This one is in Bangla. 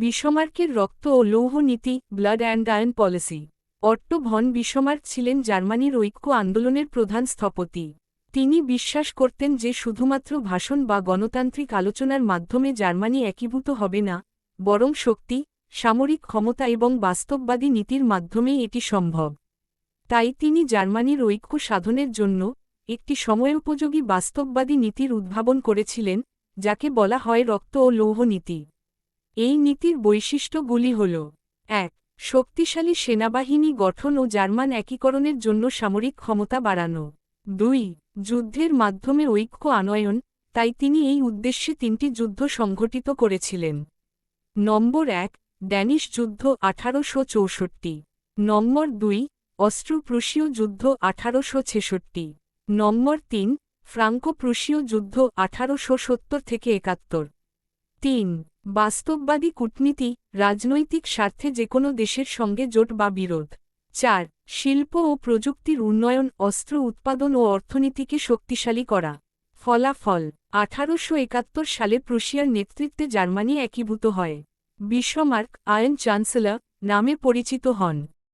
বিসমার্কের রক্ত ও লৌহ নীতি blood and iron policy Otto von Bismarck ছিলেন জার্মানির ঐক্য আন্দোলনের প্রধান স্থপতি। তিনি বিশ্বাস করতেন যে শুধুমাত্র ভাষণ বা গণতান্ত্রিক আলোচনার মাধ্যমে জার্মানি একীভূত হবে না, বরং শক্তি, সামরিক ক্ষমতা এবং বাস্তববাদী নীতির মাধ্যমেই এটি সম্ভব। তাই তিনি জার্মানির ঐক্য সাধনের জন্য একটি সময়োপযোগী বাস্তববাদী নীতির উদ্ভাবন করেছিলেন, যাকে বলা হয় রক্ত ও লৌহ নীতি। এই নীতির বৈশিষ্ট্যগুলি হল, এক, শক্তিশালী সেনাবাহিনী গঠন ও জার্মান একীকরণের জন্য সামরিক ক্ষমতা বাড়ানো। দুই, যুদ্ধের মাধ্যমে ঐক্য আনয়ন, তাই তিনি এই উদ্দেশ্যে তিনটি যুদ্ধ সংঘটিত করেছিলেন। নম্বর এক, ড্যানিশ যুদ্ধ আঠারোশো চৌষট্টি। নম্বর দুই অস্ট্রো প্রুশীয় যুদ্ধ আঠারোশো ছেষট্টি। নম্বর তিন ফ্রাঙ্কো প্রুশীয় যুদ্ধ আঠারোশো সত্তর থেকে একাত্তর। তিন, বাস্তববাদী কূটনীতি, রাজনৈতিক স্বার্থে যে কোনো দেশের সঙ্গে জোট বা বিরোধ। চার, শিল্প ও প্রযুক্তির উন্নয়ন, অস্ত্র উৎপাদন ও অর্থনীতিকে শক্তিশালী করা। ফলাফল, আঠারোশো একাত্তর সালে প্রুশিয়ার নেতৃত্বে জার্মানি একীভূত হয়। বিশ্বমার্ক আয়ন চ্যান্সেলর নামে পরিচিত হন।